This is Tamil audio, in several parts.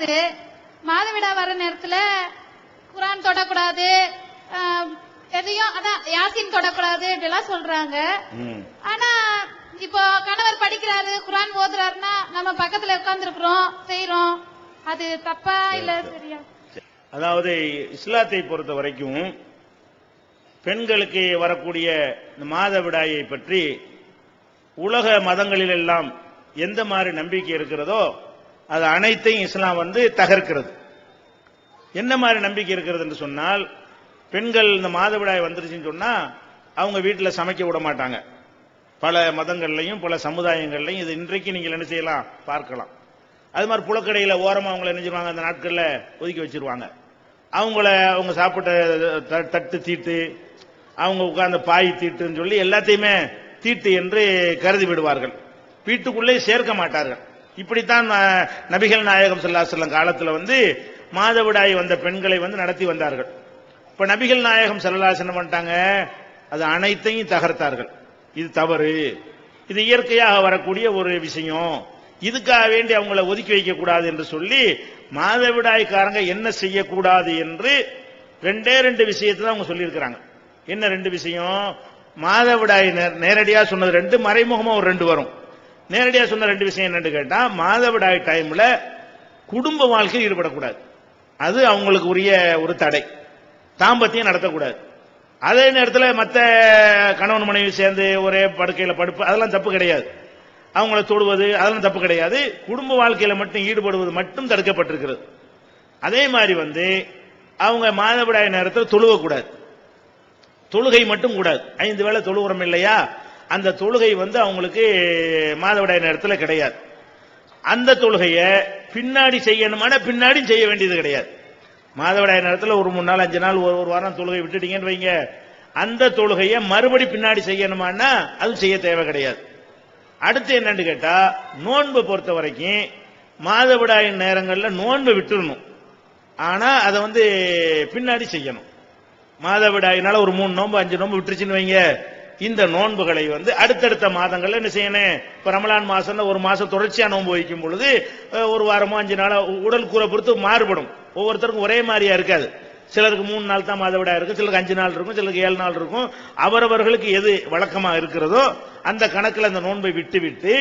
வருது மாதவிடா வர நேரத்துல குரான் தொடக்கூடாது. எதையும் அதான் யாசின் தொடக்கூடாது இப்படிலாம் சொல்றாங்க. ஆனா இப்போ கணவர் படிக்கிறாரு குரான் ஓதுறாருன்னா நம்ம பக்கத்துல உட்கார்ந்துருக்கிறோம் செய்றோம். அது தப்பா இல்ல சரியா? அதாவது இஸ்லாத்தை பொறுத்த வரைக்கும் பெண்களுக்கு வரக்கூடிய இந்த மாதவிடாயை பற்றி உலக மதங்களில் எல்லாம் எந்த மாதிரி நம்பிக்கை இருக்கிறதோ அது அனைத்தையும் இஸ்லாம் வந்து தகர்க்கிறது. என்ன மாதிரி நம்பிக்கை இருக்கிறது என்று சொன்னால் பெண்கள் இந்த மாதவிடாய் வந்துருச்சுன்னு சொன்னா அவங்க வீட்டில் சமைக்க விட மாட்டாங்க. பல மதங்கள்லையும் பல சமுதாயங்கள்லையும் இது இன்றைக்கு நீங்கள் என்ன செய்யலாம்? பார்க்கலாம். அது மாதிரி புலக்கடையில் ஓரமாக அவங்கள என்ன செய்வாங்க? அந்த நாட்களில் ஒதுக்கி வச்சிருவாங்க. அவங்கள அவங்க சாப்பிட்ட த- தட்டு தீட்டு அவங்க உட்கார்ந்த பாய் தீட்டுன்னு சொல்லி எல்லாத்தையுமே தீட்டு என்று கருதி விடுவார்கள். வீட்டுக்குள்ளே சேர்க்க மாட்டார்கள். இப்படித்தான் நபிகள் நாயகம் சொல்லா செல்லம் காலத்தில் வந்து மாதவிடாய் வந்த பெண்களை வந்து நடத்தி வந்தார்கள். இப்ப நபிகள் நாயகம் ஸல்லல்லாஹு பண்ணிட்டாங்க அது அனைத்தையும் தகர்த்தார்கள். இது தவறு. இது இயற்கையாக வரக்கூடிய ஒரு விஷயம். இதுக்காக வேண்டி அவங்கள ஒதுக்கி வைக்க கூடாது என்று சொல்லி மாதவிடாய்க்காரங்க என்ன செய்யக்கூடாது என்று ரெண்டே ரெண்டு விஷயத்தை தான் அவங்க சொல்லியிருக்கிறாங்க. என்ன ரெண்டு விஷயம்? மாதவிடாய் நேரடியாக சொன்னது ரெண்டு மறைமுகமா ஒரு ரெண்டு வரும். நேரடியாக சொன்ன ரெண்டு விஷயம் என்னன்னு கேட்டால் மாதவிடாய் டைமில் குடும்ப வாழ்க்கையில் ஈடுபடக்கூடாது. அது அவங்களுக்கு உரிய ஒரு தடை. தாம்பத்தியம் நடத்தக்கூடாது. அதே நேரத்தில் மற்ற கணவன் மனைவி சேர்ந்து ஒரே படுக்கையில் படுப்பு அதெல்லாம் தப்பு கிடையாது. அவங்கள தொடுவது அதெல்லாம் தப்பு கிடையாது. குடும்ப வாழ்க்கையில் மட்டும் ஈடுபடுவது மட்டும் தடுக்கப்பட்டிருக்கிறது. அதே மாதிரி வந்து அவங்க மாதவிடாய் நேரத்தில் தொழுவக்கூடாது. தொழுகை மட்டும் கூடாது. ஐந்து வேளை தொழுகிறோம் இல்லையா? அந்த தொழுகை வந்து அவங்களுக்கு மாதவிடாய் நேரத்தில் கிடையாது. அந்த தொழுகையை பின்னாடி செய்யணுமான பின்னாடி செய்ய வேண்டியது கிடையாது. மாதவிடாய் நேரத்தில் ஒரு மூணு நாள் அஞ்சு நாள் ஒரு ஒரு வாரம் தொழுகை விட்டுட்டீங்கன்னு வைங்க. அந்த தொழுகையை மறுபடி பின்னாடி செய்யணுமான்னா அது செய்ய தேவை கிடையாது. அடுத்து என்னன்னு கேட்டா நோன்பு பொறுத்த வரைக்கும் மாதவிடாய் நேரங்களில் நோன்பு விட்டுடணும் ஆனா அதை வந்து பின்னாடி செய்யணும். மாதவிடாயினால ஒரு மூணு நோன்பு அஞ்சு நோன்பு விட்டுருச்சுன்னு வைங்க. இந்த நோன்புகளை வந்து அடுத்தடுத்த மாதங்கள்ல என்ன செய்யணும்? இப்ப ரமலான் மாசம்னா ஒரு மாசம் தொடர்ச்சியா நோன்பு வைக்கும் பொழுது ஒரு வாரமோ அஞ்சு நாளோ உடல் கூற பொறுத்து மாறுபடும். ஒவ்வொருத்தருக்கும் ஒரே மாதிரியா இருக்காது. சிலருக்கு மூணு நாள் தான் மாதவிடா இருக்கும் சிலருக்கு அஞ்சு நாள் இருக்கும் சிலருக்கு ஏழு நாள் இருக்கும். அவரவர்களுக்கு எது வழக்கமா இருக்கிறதோ அந்த கணக்கில் அந்த நோன்பை விட்டு விட்டு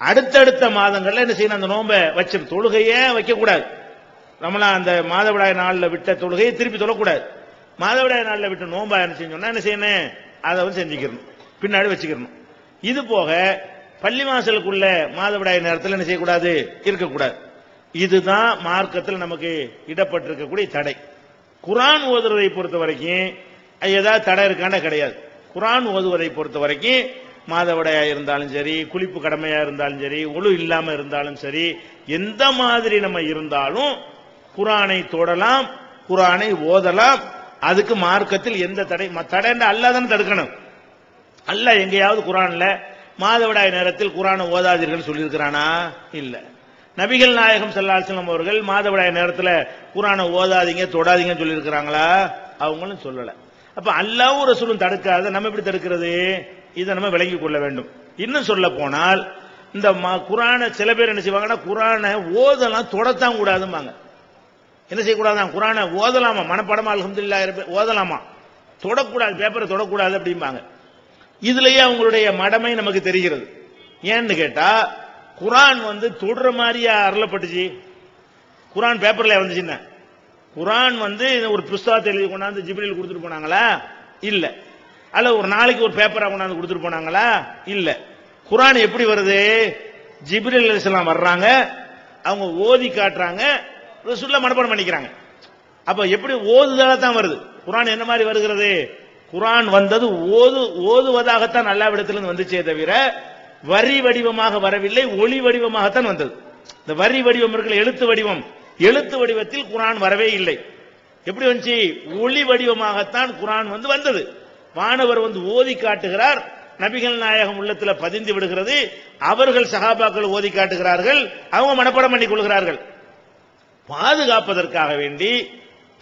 அடுத்தடுத்த மாதங்கள்ல என்ன செய்யணும்? அந்த நோன்பை வச்சிரு தொழுகையே வைக்கக்கூடாது. கூடாது அந்த மாதவிடாய் நாளில் விட்ட தொழுகையை திருப்பி தொழக்கூடாது. மாதவிடாய் நாளில் விட்ட நோன்பா என்ன செஞ்சோம்னா என்ன செய்யணும்? அதை வந்து செஞ்சுக்கிறணும் பின்னாடி வச்சுக்கிறணும் இது போக பள்ளி வாசலுக்குள்ள மாதவிடாய் நேரத்தில் என்ன செய்யக்கூடாது? இருக்கக்கூடாது. இதுதான் மார்க்கத்தில் நமக்கு இடப்பட்டிருக்கக்கூடிய தடை. குரான் ஓதுவதை பொறுத்த வரைக்கும் ஏதாவது தடை இருக்கான கிடையாது. குரான் ஓதுவதை பொறுத்த வரைக்கும் மாதவிடையா இருந்தாலும் சரி குளிப்பு கடமையா இருந்தாலும் சரி ஒழு இல்லாம இருந்தாலும் சரி எந்த மாதிரி நம்ம இருந்தாலும் குரானை தொடலாம் குரானை ஓதலாம் அதுக்கு மார்க்கத்தில் எந்த தடை ம- தடைன்ற அல்லாதான் தடுக்கணும். அல்ல எங்கேயாவது குரான்ல மாதவிடாய் நேரத்தில் குரானை ஓதாதீர்கள் சொல்லியிருக்கிறானா? இல்ல. நபிகள் நாயகம் செல்லாசலம் அவர்கள் மாதவிடாய் நேரத்தில் குரானை ஓதாதீங்க தொடாதீங்கன்னு சொல்லியிருக்கிறாங்களா? அவங்களும் சொல்லல. அப்ப அல்லாவும் ரசூலும் தடுக்காத நம்ம எப்படி தடுக்கிறது? இதை நம்ம விளங்கிக் கொள்ள வேண்டும். இன்னும் சொல்ல போனால் இந்த ம- குரானை சில பேர் என்ன செய்வாங்கன்னா குரானை ஓதெல்லாம் தொடத்தான் கூடாதும்பாங்க. என்ன செய்யக்கூடாதான் குரானை ஓதலாமா? மனப்படமா அல்ஹம்துலில்லாஹ் ஓதலாமா? தொடக்கூடாது பேப்பரை தொடக்கூடாது அப்படிம்பாங்க. இதுலயே அவங்களுடைய மடமை நமக்கு தெரிகிறது. ஏன்னு கேட்டா குரான் வந்து தொடுற மாதிரியா அருளப்பட்டுச்சு? குரான் பேப்பர்ல வந்துச்சுன்னா குரான் வந்து ஒரு புஸ்தகத்தை எழுதி கொண்டாந்து ஜிப்ரில் கொடுத்துட்டு போனாங்களா? இல்ல. அல்ல ஒரு நாளைக்கு ஒரு பேப்பரா கொண்டாந்து கொடுத்துட்டு போனாங்களா? இல்ல. குரான் எப்படி வருது? ஜிப்ரில் வர்றாங்க. அவங்க ஓதி காட்டுறாங்க. ரசூலுல்லாஹ் மனப்பாடம் பண்ணிக்கிறாங்க. அப்ப எப்படி ஓதுதலா தான் வருது? குரான் என்ன மாதிரி வருகிறது? குரான் வந்தது ஓது ஓதுவதாகத்தான் அல்லாவிடத்திலிருந்து வந்துச்சே தவிர வரி வடிவமாக வரவில்லை ஒளி வடிவமாகத்தான் வந்தது. இந்த வரி வடிவம் இருக்கிற எழுத்து வடிவம். எழுத்து வடிவத்தில் குரான் வரவே இல்லை. எப்படி வந்துச்சு? ஒளி வடிவமாகத்தான் குரான் வந்து வந்தது. வானவர் வந்து ஓதி காட்டுகிறார் நபிகள் நாயகம் உள்ளத்துல பதிந்து விடுகிறது அவர்கள் சகாபாக்கள் ஓதி காட்டுகிறார்கள் அவங்க மனப்படம் பண்ணிக் கொள்கிறார்கள். பாதுகாப்பதற்காக வேண்டி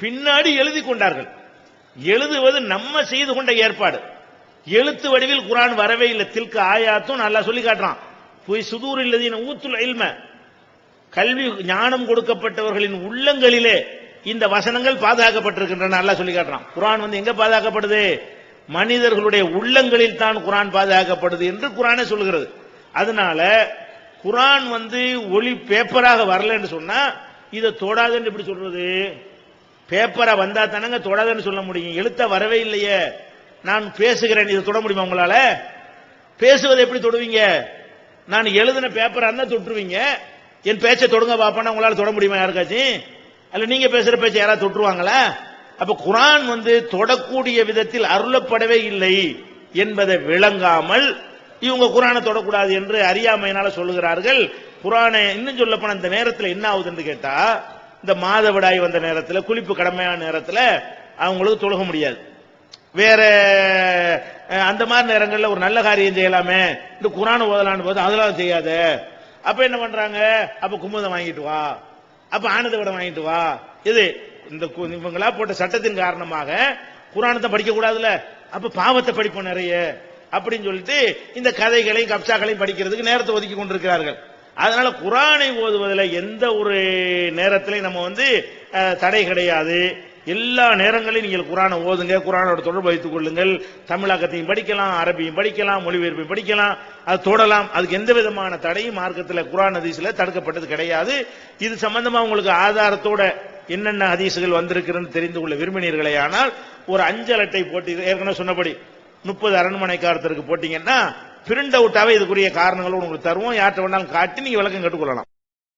பின்னாடி எழுதி கொண்டார்கள். எழுதுவது நம்ம செய்து கொண்ட ஏற்பாடு. எழுத்து வடிவில் குரான் வரவே இல்லை. தில்க ஆயாத்தும் நல்லா சொல்லி காட்டுறான். போய் சுதூர் இல்லதீன ஊத்துல இல்ம. கல்வி ஞானம் கொடுக்கப்பட்டவர்களின் உள்ளங்களிலே இந்த வசனங்கள் பாதுகாக்கப்பட்டிருக்கின்றன நல்லா சொல்லி காட்டுறான். குரான் வந்து எங்க பாதுகாக்கப்படுது? மனிதர்களுடைய உள்ளங்களில் தான் குரான் பாதுகாக்கப்படுது என்று குரானே சொல்கிறது அதனால குரான் வந்து ஒளி பேப்பராக வரலன்னு சொன்னா இதை தொடாதுன்னு எப்படி சொல்றது? பேப்பரை வந்தா தானங்க தொடாதுன்னு சொல்ல முடியும். எழுத்த வரவே இல்லையே. நான் பேசுகிறேன். இதை தொட முடியுமா உங்களால? பேசுவதை எப்படி தொடுவீங்க? நான் எழுதின பேப்பரா இருந்தா தொட்டுருவீங்க. என் பேச்சை தொடுங்க பாப்பா உங்களால தொட முடியுமா யாருக்காச்சும்? அல்ல நீங்க பேசுற பேச்சை யாராவது தொட்டுருவாங்களா? அப்ப குரான் வந்து தொடக்கூடிய விதத்தில் அருளப்படவே இல்லை என்பதை விளங்காமல் இவங்க குரானை தொடக்கூடாது என்று அறியாமையினால சொல்லுகிறார்கள். குரானை இன்னும் சொல்ல போன இந்த நேரத்தில் என்ன ஆகுதுன்னு கேட்டா இந்த மாதவிடாய் வந்த நேரத்தில் குளிப்பு கடமையான நேரத்தில் அவங்களுக்கு தொழுக முடியாது. வேற அந்த மாதிரி நேரங்களில் ஒரு நல்ல காரியம் செய்யலாமே. இந்த குரான் ஓதலான்னு போது அதெல்லாம் செய்யாத. அப்ப என்ன பண்றாங்க? அப்ப குமுதம் வாங்கிட்டு வா. அப்ப ஆனந்த விடம் வாங்கிட்டு வா. இது இந்த கு- இவங்களா போட்ட சட்டத்தின் காரணமாக குரானத்தை படிக்க கூடாதுல அப்ப பாவத்தை படிப்போம் நிறைய. அப்படின்னு சொல்லிட்டு இந்த கதைகளையும் கப்சாக்களையும் படிக்கிறதுக்கு நேரத்தை ஒதுக்கி கொண்டிருக்கிறார்கள். அதனால குரானை ஓதுவதில் எந்த ஒரு நேரத்திலையும் நம்ம வந்து தடை கிடையாது. எல்லா நேரங்களிலும் நீங்கள் குரானை ஓதுங்க குரானோட தொடர்பு வைத்துக் கொள்ளுங்கள். தமிழாக்கத்தையும் படிக்கலாம் அரபியும் படிக்கலாம் மொழிபெயர்ப்பையும் படிக்கலாம் அது தொடலாம். அதுக்கு எந்த விதமான தடையும் மார்க்கத்தில் குரான் ஹதீஸ்ல தடுக்கப்பட்டது கிடையாது. இது சம்பந்தமாக உங்களுக்கு ஆதாரத்தோட என்னென்ன ஹதீசுகள் வந்திருக்குன்னு தெரிந்து கொள்ள விரும்பினீர்களே ஆனால் ஒரு அஞ்சல் அட்டை போட்டி ஏற்கனவே சொன்னபடி முப்பது அரண்மனைக்காரத்திற்கு போட்டீங்கன்னா பிரிண்ட் அவுட்டாவே இதுக்குரிய காரணங்களும் உங்களுக்கு தருவோம். யார்கிட்ட வேணாலும் காட்டி நீங்க விளக்கம் கேட்டுக்கொள்ளலாம்.